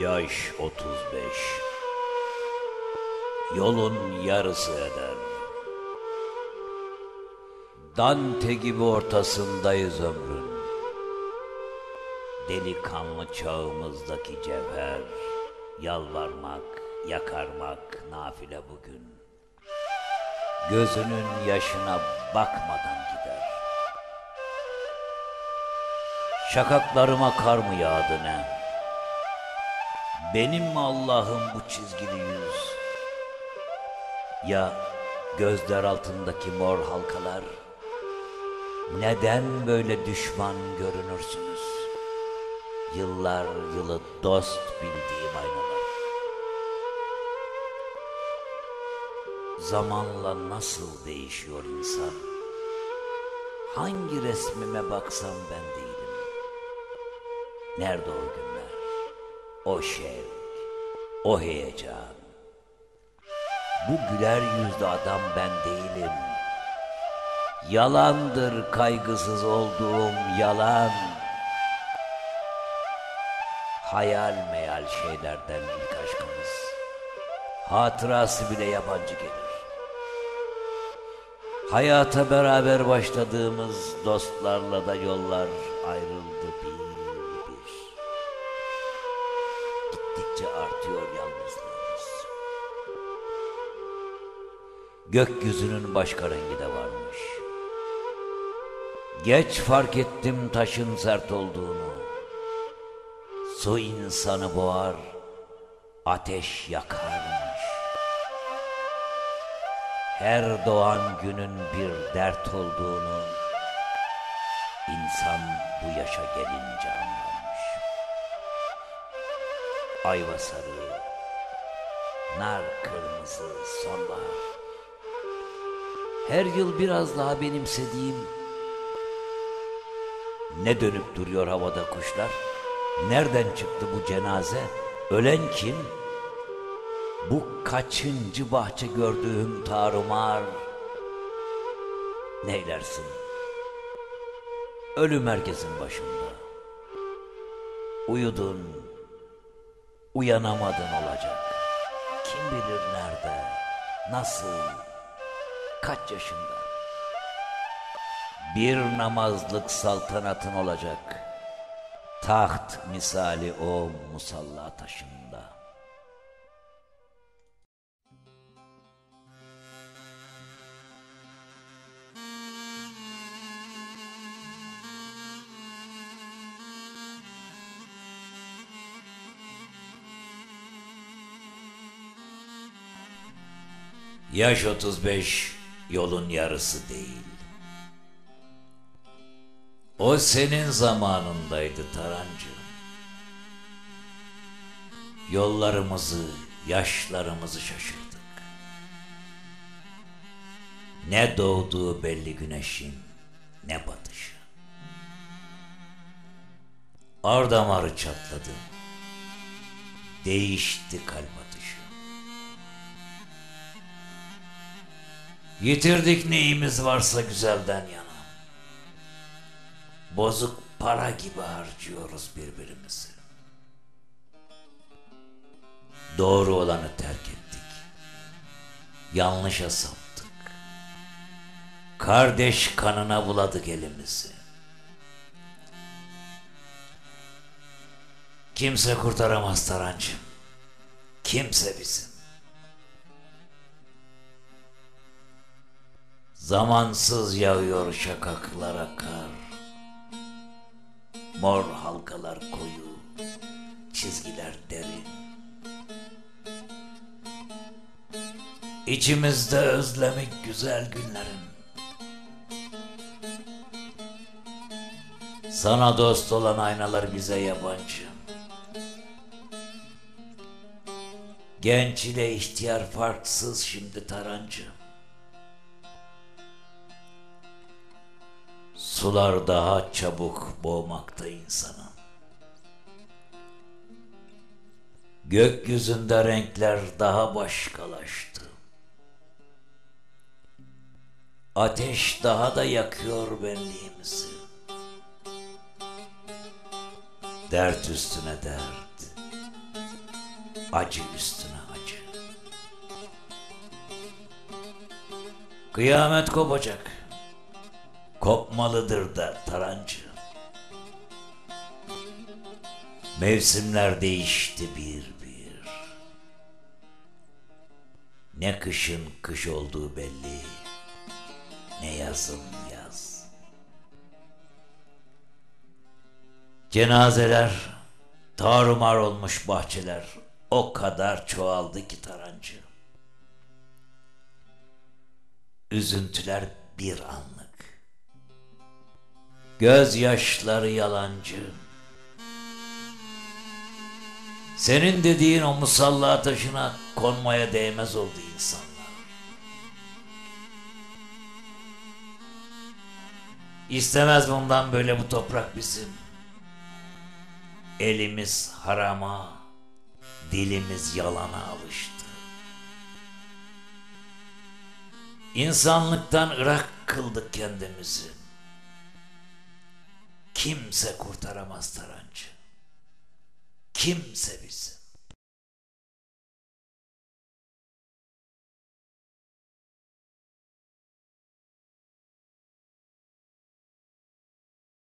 Yaş 35 Yolun yarısı eder. Dante gibi ortasındayız ömrün. Delikanlı çağımızdaki cevher Yalvarmak, yakarmak nafile bugün. Gözünün yaşına bakmadan gider. Şakaklarıma kar mı yağdı ne? Benim mi Allah'ım bu çizgili yüz? Ya gözler altındaki mor halkalar? Neden böyle düşman görünürsünüz? Yıllar yılı dost bildiğim aynalar. Zamanla nasıl değişiyor insan? Hangi resmime baksam ben değilim. Nerede o günler? O şevk, o heyecan. Bu güler yüzlü adam ben değilim. Yalandır kaygısız olduğum yalan. Hayal meyal şeylerden ilk aşkımız. Hatırası bile yabancı gelir. Hayata beraber başladığımız dostlarla da yollar ayrıldı bir Artıyor yalnızlığımız. Gökyüzünün başka rengi de varmış. Geç fark ettim taşın sert olduğunu. Su insanı boğar, ateş yakarmış. Her doğan günün bir dert olduğunu insan bu yaşa gelince anlamış. Ayva sarı, nar kırmızı, sonbahar. Her yıl biraz daha benimsediğim ne dönüp duruyor havada kuşlar? Nereden çıktı bu cenaze? Ölen kim? Bu kaçıncı bahçe gördüğüm tarumar? Neylersin? Ölüm herkesin başında. Uyudun, uyanamadın olacak. Kim bilir nerede, nasıl, kaç yaşında? Bir namazlık saltanatın olacak. Taht misali o musalla taşında. Yaş 35 yolun yarısı değil. O senin zamanındaydı Tarancı. Yollarımızı, yaşlarımızı şaşırdık. Ne doğduğu belli güneşin, ne batışı. Ar damarı çatladı. Değişti kalp Yitirdik neyimiz varsa güzelden yana. Bozuk para gibi harcıyoruz birbirimizi. Doğru olanı terk ettik. Yanlışa saptık. Kardeş kanına buladık elimizi. Kimse kurtaramaz Tarancım. Kimse bizim. Zamansız yağıyor şakaklara kar. Mor halkalar koyu, çizgiler derin. İçimizde özlemek güzel günlerin. Sana dost olan aynalar bize yabancı. Genç ile ihtiyar farksız şimdi tarancı. Sular daha çabuk boğmakta insanı. Gökyüzünde renkler daha başkalaştı. Ateş daha da yakıyor benliğimizi. Dert üstüne dert, acı üstüne acı. Kıyamet kopacak. Kopmalıdır da tarancı. Mevsimler değişti bir bir. Ne kışın kış olduğu belli, ne yazın yaz. Cenazeler, tarumar olmuş bahçeler o kadar çoğaldı ki tarancı. Üzüntüler bir anlık. Gözyaşları yalancı. Senin dediğin o musalla taşına konmaya değmez oldu insanlar. İstemez bundan böyle bu toprak bizim. Elimiz harama, dilimiz yalana alıştı. İnsanlıktan ırak kıldık kendimizi. Kimse kurtaramaz tarancı. Kimse bizi.